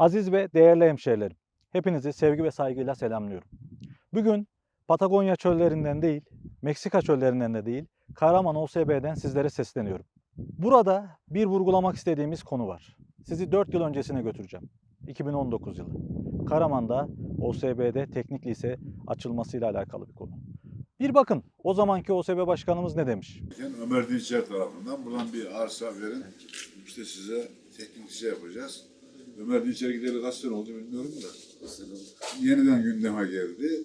Aziz ve değerli hemşehrilerim, hepinizi sevgi ve saygıyla selamlıyorum. Bugün Patagonya çöllerinden değil, Meksika çöllerinden de değil, Karaman OSB'den sizlere sesleniyorum. Burada bir vurgulamak istediğimiz konu var. Sizi 4 yıl öncesine götüreceğim. 2019 yılı. Karaman'da OSB'de teknik lise açılmasıyla alakalı bir konu. Bir bakın o zamanki OSB başkanımız ne demiş? Ömer Dinçer tarafından buradan bir arsa verin. İşte size teknik lise yapacağız. Ömer Dinçer gideli kaç sene oldu bilmiyorum da. Yeniden gündeme geldi.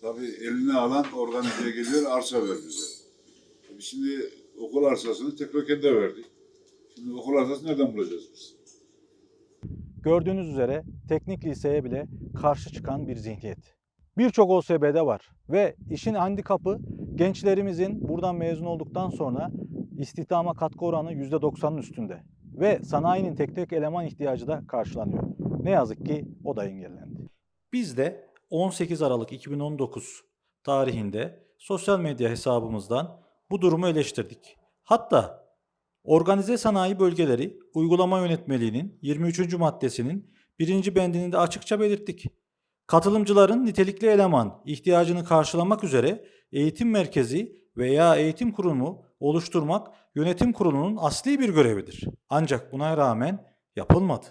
Tabii eline alan organize geliyor arsa ver bize. Tabii şimdi okul arsasını Teknokent'e verdik. Şimdi okul arsasını nereden bulacağız biz? Gördüğünüz üzere teknik liseye bile karşı çıkan bir zihniyet. Birçok OSB'de var ve işin handikapı gençlerimizin buradan mezun olduktan sonra istihdama katkı oranı %90'ın üstünde ve sanayinin teknik eleman ihtiyacı da karşılanıyor. Ne yazık ki o da engellendi. Biz de 18 Aralık 2019 tarihinde sosyal medya hesabımızdan bu durumu eleştirdik. Hatta Organize sanayi bölgeleri uygulama yönetmeliğinin 23. maddesinin birinci bendini de açıkça belirttik. Katılımcıların nitelikli eleman ihtiyacını karşılamak üzere eğitim merkezi veya eğitim kurumu oluşturmak yönetim kurulunun asli bir görevidir. Ancak buna rağmen yapılmadı.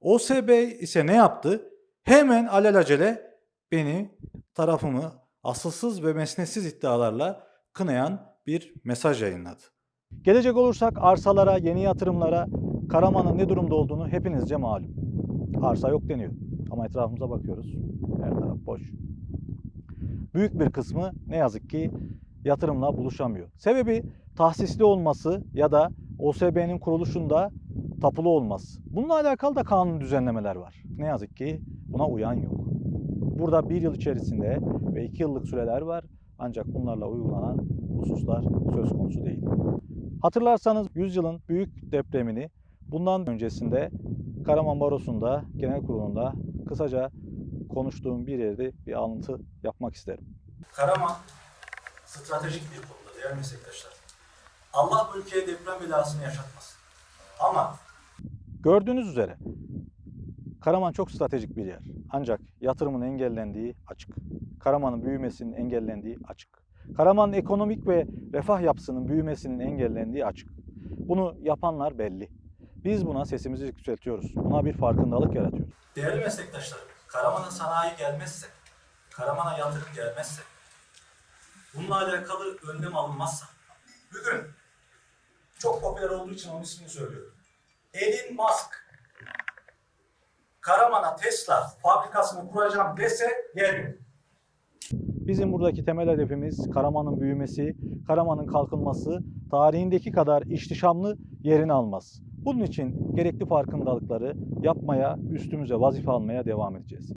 OSB ise ne yaptı? Hemen alelacele beni, tarafımı asılsız ve mesnetsiz iddialarla kınayan bir mesaj yayınladı. Gelecek olursak arsalara, yeni yatırımlara Karaman'ın ne durumda olduğunu hepinizce malum. Arsa yok deniyor. Ama etrafımıza bakıyoruz. Her taraf boş. Büyük bir kısmı ne yazık ki yatırımla buluşamıyor. Sebebi tahsisli olması ya da OSB'nin kuruluşunda tapulu olması. Bununla alakalı da kanun düzenlemeler var. Ne yazık ki buna uyan yok. Burada bir yıl içerisinde ve iki yıllık süreler var. Ancak bunlarla uygulanan hususlar söz konusu değil. Hatırlarsanız 100 yılın büyük depremini bundan öncesinde Karaman Barosu'nda genel kurulunda kısaca konuştuğum bir yerde bir alıntı yapmak isterim. Karaman stratejik bir konuda değerli meslektaşlar. Allah bu ülkeye deprem belasını yaşatmasın. Ama Gördüğünüz üzere Karaman çok stratejik bir yer. Ancak yatırımın engellendiği açık. Karaman'ın büyümesinin engellendiği açık. Karaman'ın ekonomik ve refah yapısının büyümesinin engellendiği açık. Bunu yapanlar belli. Biz buna sesimizi yükseltiyoruz. Buna bir farkındalık yaratıyoruz. değerli meslektaşlarım, Karaman'a sanayi gelmezse, Karaman'a yatırım gelmezse, bununla alakalı önlem alınmazsa, bugün çok popüler olduğu için onun ismini söylüyorum. Elon Musk, Karaman'a Tesla fabrikasını kuracağım dese gelmiyor. Bizim buradaki temel hedefimiz Karaman'ın büyümesi, Karaman'ın kalkınması, tarihindeki kadar ihtişamlı yerini alması. Bunun için gerekli farkındalıkları yapmaya, üstümüze vazife almaya devam edeceğiz.